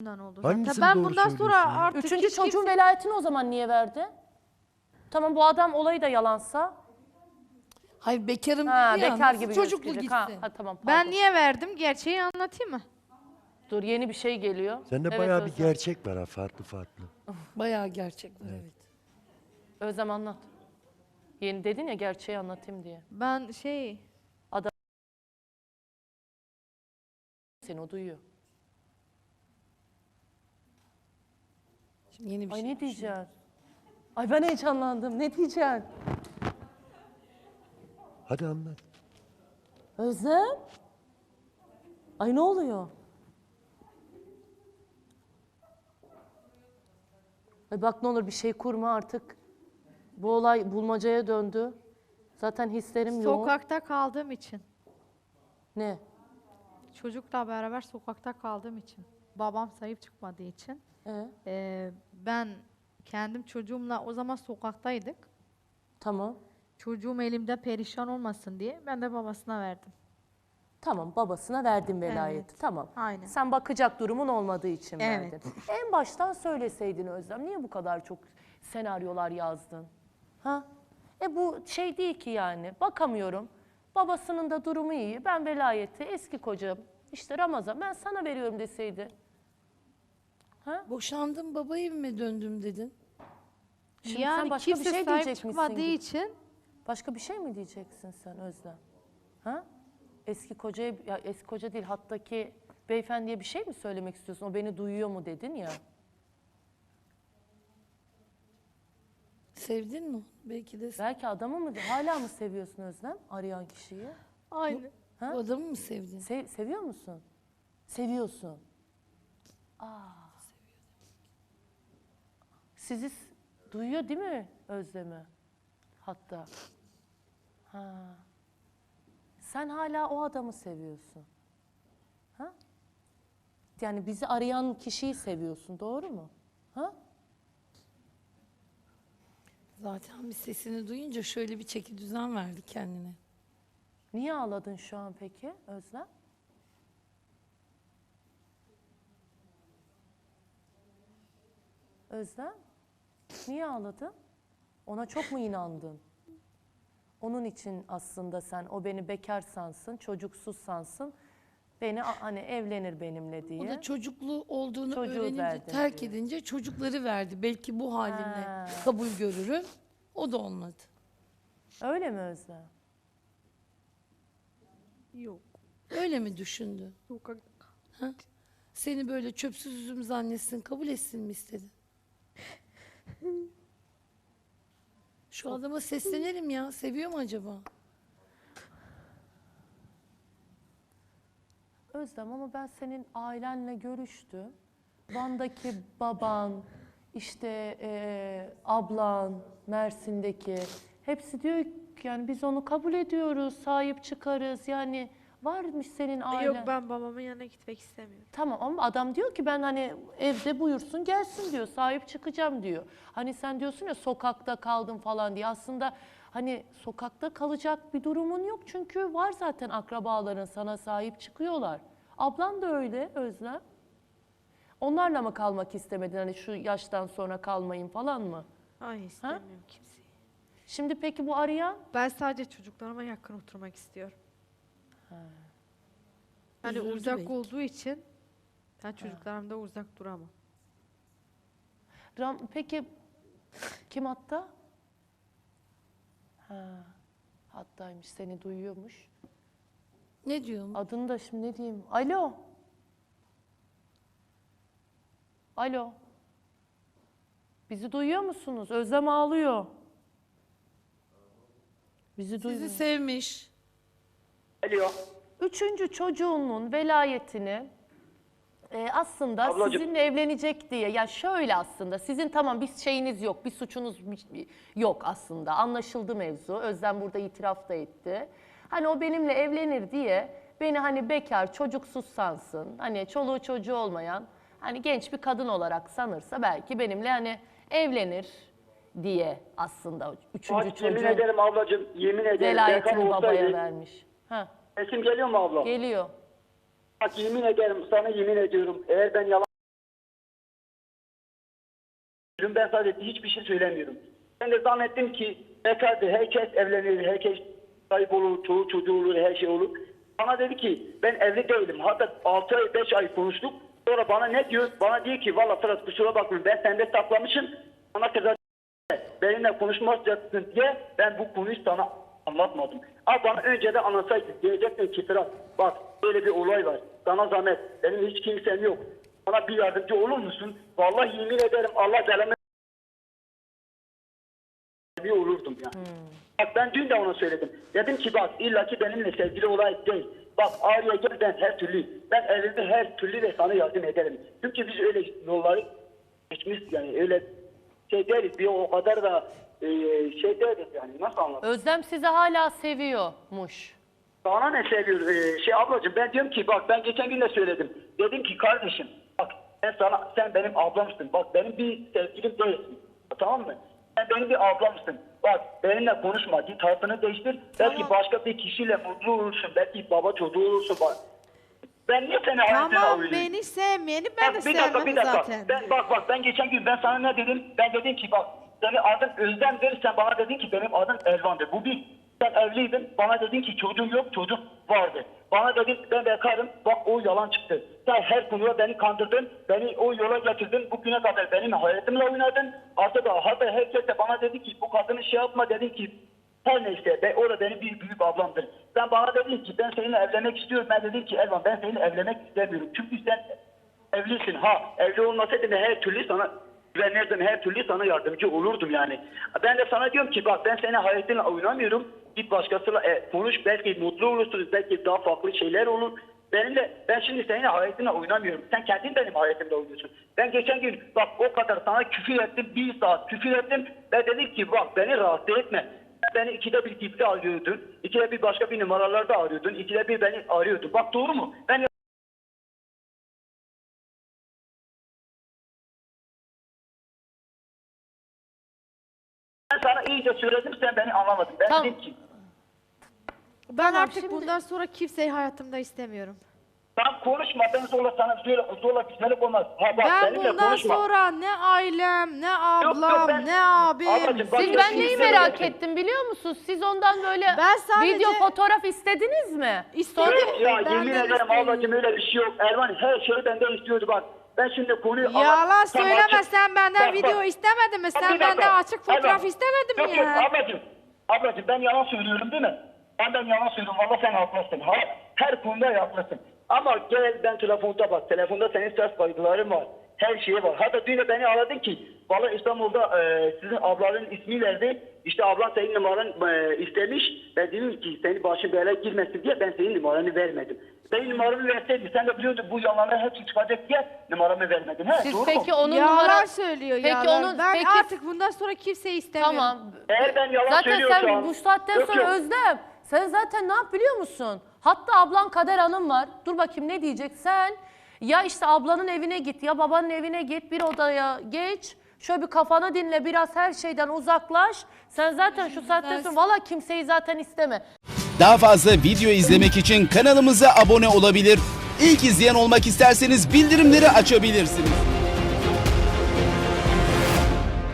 Bundan oldu. Hangisini Zaten ben doğru bundan sonra söylüyorsun ya? artık Üçüncü hiç çocuğun kimse- velayetini o zaman niye verdi? Tamam bu adam olayı da yalansa. Hayır bekarım Ha, dedi ya. bekar nasıl gibi çocuklu gözükecek. gitsin. Ha, ha, tamam pardon. Ben niye verdim? Gerçeği anlatayım mı? Dur yeni bir şey geliyor. Sende Evet, bayağı bir Özlem. gerçek var ha farklı farklı. Bayağı gerçek var evet. Özlem anlat. Yeni dedin ya gerçeği anlatayım diye. Ben şey Seni o duyuyor. Şimdi yeni bir Ay şey. ne diyeceksin? Ay ben heyecanlandım. Ne diyeceksin? Hadi anlat. Özlem? Ay ne oluyor? Ay bak ne olur bir şey kurma artık. Bu olay bulmacaya döndü. Zaten hislerim yoğun. sokakta kaldığım için. Ne? Çocukla beraber sokakta kaldığım için. Babam sahip çıkmadığı için. Ee, Ee, ben kendim çocuğumla o zaman sokaktaydık. tamam. Çocuğum elimde perişan olmasın diye ben de babasına verdim. Tamam babasına verdin velayeti. Tamam. Aynen. Sen bakacak durumun olmadığı için Evet. verdin. En baştan söyleseydin Özlem. Niye bu kadar çok senaryolar yazdın? Ha? E bu şey değil ki yani. Bakamıyorum. Babasının da durumu iyi. Ben velayeti eski kocam işte Ramazan ben sana veriyorum deseydi. Boşandım baba evime döndüm dedin. Şimdi sen yani başka bir şey sahip diyecek misin gibi. için Başka bir şey mi diyeceksin sen Özlem? Ha? Eski kocaya, ya eski koca değil hattaki beyefendiye bir şey mi söylemek istiyorsun? O beni duyuyor mu dedin ya. Sevdin mi? onu? Belki de Belki adamı mı, hala mı seviyorsun Özlem arayan kişiyi? aynı. Ha? bu adamı mı sevdin? Se- seviyor musun? Seviyorsun. Aa. Sizi duyuyor değil mi Özlem'i? Hatta. Ha. Sen hala o adamı seviyorsun. Ha? Yani bizi arayan kişiyi seviyorsun, doğru mu? Ha? Zaten bir sesini duyunca şöyle bir çeki düzen verdi kendine. Niye ağladın şu an peki Özlem? Özlem, niye ağladın? Ona çok mu inandın? Onun için aslında sen o beni bekar sansın, çocuksuz sansın, beni a- hani evlenir benimle diye. O da çocuklu olduğunu Çocuğu öğrenince, verdim terk diyor. edince çocukları verdi. Belki bu halimle Ha. kabul görürüm. O da olmadı. Öyle mi Özlem? Yok. Öyle mi düşündü? Sokakta Seni böyle çöpsüz üzüm zannetsin, kabul etsin mi istedi? Şu adama seslenelim ya. Seviyor mu acaba? Özlem ama ben senin ailenle görüştüm. Van'daki baban, işte eee, ablan, Mersin'deki hepsi diyor ki yani biz onu kabul ediyoruz, sahip çıkarız. Yani varmış senin ailen. Yok ben babamın yanına gitmek istemiyorum. Tamam ama adam diyor ki ben hani evde buyursun gelsin diyor, sahip çıkacağım diyor. Hani sen diyorsun ya sokakta kaldım falan diye aslında hani sokakta kalacak bir durumun yok çünkü var zaten akrabaların sana sahip çıkıyorlar. Ablan da öyle Özlem. Onlarla mı kalmak istemedin hani şu yaştan sonra kalmayın falan mı? Ay istemiyorum kimseyi. Şimdi peki bu arayan Ben sadece çocuklarıma yakın oturmak istiyorum. Üzüldü uzak belki. olduğu için ben çocuklarımda uzak duramam. Ram, peki kim hatta? Ha, hattaymış seni duyuyormuş. Ne diyor? Adını da şimdi ne diyeyim? Alo. Alo. Bizi duyuyor musunuz? Özlem ağlıyor. Bizi duyuyor. Sizi sevmiş. Alo. Üçüncü çocuğunun velayetini e, aslında Ablacığım. sizinle evlenecek diye ya şöyle aslında sizin tamam bir şeyiniz yok bir suçunuz yok aslında anlaşıldı mevzu Özlem burada itiraf da etti. Hani o benimle evlenir diye beni hani bekar çocuksuz sansın hani çoluğu çocuğu olmayan hani genç bir kadın olarak sanırsa belki benimle hani evlenir diye aslında üçüncü Bak, yemin ederim ablacığım yemin ederim. velayetini babaya olsaydı- vermiş. Ha, Sesim geliyor mu abla? geliyor. Bak yemin ederim sana yemin ediyorum. Eğer ben yalan Ben sadece hiçbir şey söylemiyorum. Ben de zannettim ki bekardı. Herkes evlenir. Herkes sahip olur. Çoğu çocuğu olur. Her şey olur. Bana dedi ki ben evli değilim. Hatta 6 ay 5 ay konuştuk. Sonra bana ne diyor? Bana diyor ki valla Fırat kusura bakma ben sende saklamışım. Sana kıza benimle konuşmayacaksın diye ben bu konuyu sana anlatmadım. Ama bana önce de anlatsaydı diyecektin ki Fırat bak böyle bir olay var. Sana zahmet benim hiç kimsem yok. Bana bir yardımcı olur musun? Vallahi yemin ederim Allah belamı bir olurdum ya. Bak ben dün de ona söyledim. Dedim ki bak illaki benimle sevgili olay değil. Bak Ağrı'ya gel ben her türlü. Ben evimde her türlü ve sana yardım ederim. Çünkü biz öyle yolları geçmiş yani öyle şey değiliz. Bir o kadar da e, şey değiliz yani. Nasıl anlatayım? Özlem sizi hala seviyormuş. Sana ne seviyor? Ee, şey ablacığım ben diyorum ki bak ben geçen gün de söyledim. Dedim ki kardeşim bak ben sana sen benim ablamsın. Bak benim bir sevgilim değilsin. Tamam mı? Sen benim bir ablamsın. Bak benimle konuşma. Git hayatını değiştir. Belki başka bir kişiyle mutlu olursun. Belki baba çocuğu olursun. Bak. Ben niye seni hayatına Tamam beni sevmeyeni ben de bir dakika sevmem bir dakika. zaten. Ben, bak bak ben geçen gün ben sana ne dedim? Ben dedim ki bak senin adın Özlem'dir. Sen bana dedin ki benim adım Elvan'dır. Bu bir. Sen evliydin. Bana dedin ki çocuğun yok çocuk vardı. Bana dedin ben bekarım. Bak o yalan çıktı. Sen her konuda beni kandırdın. Beni o yola getirdin. Bugüne kadar benim hayatımla oynadın. Artık hatta herkes de bana dedi ki bu kadını şey yapma dedin ki her neyse be, o da benim bir büyük ablamdır. Sen bana dedin ki ben seninle evlenmek istiyorum. Ben dedim ki Elvan ben seninle evlenmek istemiyorum. Çünkü sen evlisin. Ha evli olmasaydım her türlü sana güvenirdim. Her türlü sana yardımcı olurdum yani. Ben de sana diyorum ki bak ben senin hayatınla oynamıyorum. Git başkasıyla e, konuş. Belki mutlu olursunuz. Belki daha farklı şeyler olur. Benimle, ben şimdi senin hayatınla oynamıyorum. Sen kendin benim hayatımda oynuyorsun. Ben geçen gün bak o kadar sana küfür ettim. Bir saat küfür ettim. Ben dedim ki bak beni rahatsız etme. Beni ikide bir tipte arıyordun. İkide bir başka bir numaralarda arıyordun. İkide bir beni arıyordun. Bak doğru mu? Ben İyice söyledim sen beni anlamadın. Ben Tamam. dedim ki Ben Tamam, artık şimdi- bundan sonra kimseyi hayatımda istemiyorum. sen konuşma ben zorla sana söyle zorla güzellik olmaz. Ha bak ben benimle bundan konuşma. sonra ne ailem, ne yok, ablam, ben- ne abim. Ablacığım, bak- Siz Başka ben neyi merak ettim biliyor musunuz? Siz ondan böyle Ben sadece- video fotoğraf istediniz mi? İstedim. Yok ya Ben yemin de ederim ablacığım öyle bir şey yok. Erman her şeyi benden istiyordu bak. Ben şimdi konuyu... Yalan Tam söyleme açık- sen benden Bak, video bak. istemedin mi? Sen bir dakika. benden açık fotoğraf Erman, istemedin mi yok, ya? Ablacığım. Ablacığım ben yalan söylüyorum değil mi? Ben ben yalan söylüyorum. Valla sen haklısın. Ha, her konuda haklısın. Ama gel ben telefonda bak. Telefonda senin ses kayıtların var. Her şeyi var. Hatta dün de beni aradın ki valla İstanbul'da e, sizin ablanın ismi verdi. İşte ablan senin numaranı e, istemiş. Ben dedim ki senin başın belaya girmesin diye ben senin numaranı vermedim. Benim numaramı verseydi sen de biliyordun bu yalanlar hepsi çıkacak diye numaramı vermedin. He, Siz doğru peki mu? onun yalan numara... söylüyor Peki yalan. onun- ben peki- artık bundan sonra kimseyi istemiyorum. Tamam. Eğer ben yalan Zaten söylüyorsam... sen bu saatten Yok, sonra yok. Özlem sen zaten ne yap biliyor musun? Hatta ablan Kader Hanım var. Dur bakayım ne diyecek sen? Ya işte ablanın evine git ya babanın evine git bir odaya geç. Şöyle bir kafanı dinle biraz her şeyden uzaklaş. Sen zaten şu saatten sonra valla kimseyi zaten isteme. Daha fazla video izlemek için kanalımıza abone olabilir. İlk izleyen olmak isterseniz bildirimleri açabilirsiniz.